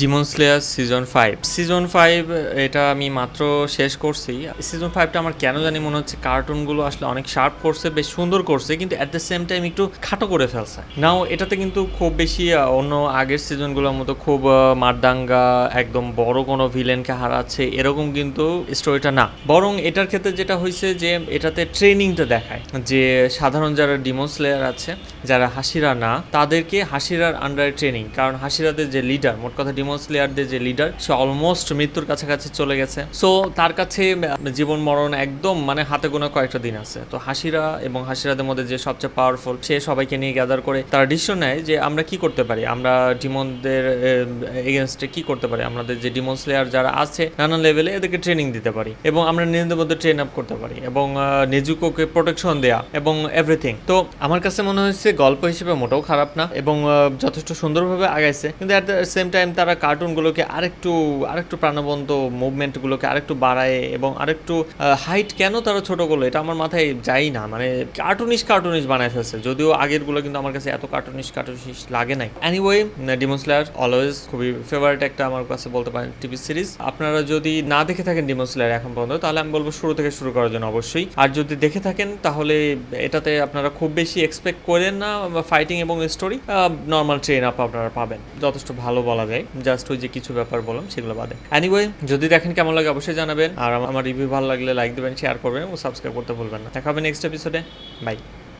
Demon slayer season five season five এটা আমি মাত্র শেষ করছি। সিজন ফাইভটা আমার কেন জানি মনে হচ্ছে কার্টুনগুলো আসলে অনেক শার্প করছে, বেশ সুন্দর করছে, কিন্তু অ্যাট দ্য সেম টাইম একটু খাটো করে ফেলছে। নাও এটাতে কিন্তু খুব বেশি অন্য আগের সিজনগুলোর মতো খুব মারদাঙ্গা, একদম বড় কোনো ভিলেনকে হারাচ্ছে, এরকম কিন্তু স্টোরিটা না। বরং এটার ক্ষেত্রে যেটা হয়েছে যে, এটাতে ট্রেনিংটা দেখায় যে, সাধারণ যারা ডিমন স্লেয়ার আছে, যারা হাসিরা না, তাদেরকে হাসিরার আন্ডারে ট্রেনিং কারণ হাসিরাদের যে লিডার মোট কথা ডিমন স্লেয়ারদের যে লিডার সে অলমোস্ট মৃত্যুর কাছাকাছি চলে গেছে। সো তার কাছে জীবন মরণ একদম মানে হাতে গোনা কয়েকটা দিন আছে। তো হাসিরা এবং হাসিরাদের মধ্যে যে সবচেয়ে পাওয়ারফুল সে সবাইকে নিয়ে গ্যাদার করে তারা ডিসিশন নেয় যে আমরা কি করতে পারি? আমরা ডিমনদের এগেনস্টে কি করতে পারি? আমাদের যে ডিমন স্লেয়ার যারা আছে, নানা লেভেলে এদেরকে ট্রেনিং দিতে পারি এবং আমরা নিজেদের মধ্যে ট্রেন আপ করতে পারি এবং নেজুকোকে প্রোটেকশন দেয়া এবং এভরিথিং তো আমার কাছে মনে হয়েছে গল্প হিসেবে মোটেও খারাপ না এবং যথেষ্ট সুন্দরভাবে আগাইছে। কিন্তু অ্যাট দ্য সেম টাইম তারা কার্টুনগুলোকে আরেকটু আরেকটু প্রাণবন্ত মুভমেন্টগুলোকে আরেকটু বাড়ায় এবং আরেকটু হাইট কেন তারা ছোট করল এটা আমার মাথায় যাই না। মানে কার্টুনিশ কার্টুনিশ বানায় ফেলছে। যদিও আগেরগুলো কিন্তু আমার কাছে এত কার্টুনিশ কার্টুনিশ লাগে নাই। এনিওয়ে ডিমন স্লেয়ার অলওয়েজ খুবই ফেভারিট একটা আমার কাছে বলতে পারেন টিভি সিরিজ আপনারা যদি না দেখে থাকেন ডিমন স্লেয়ার এখন পর্যন্ত, তাহলে আমি বলব শুরু থেকে শুরু করার জন্য অবশ্যই। আর যদি দেখে থাকেন, তাহলে এটাতে আপনারা খুব বেশি এক্সপেক্ট করেন না ফাইটিং এবং স্টোরি নর্মাল ট্রেন আপ আপনারা পাবেন। যথেষ্ট ভালো বলা যায়। জাস্ট ওই যে কিছু ব্যাপার বললাম, সেগুলো বাদে। এনিওয়ে যদি দেখেন কেমন লাগে অবশ্যই জানাবেন। আর আমার রিভিউ ভালো লাগলে লাইক দেবেন শেয়ার করবেন ও সাবস্ক্রাইব করতে ভুলবেন না। দেখা হবে নেক্সট এপিসোডে বাই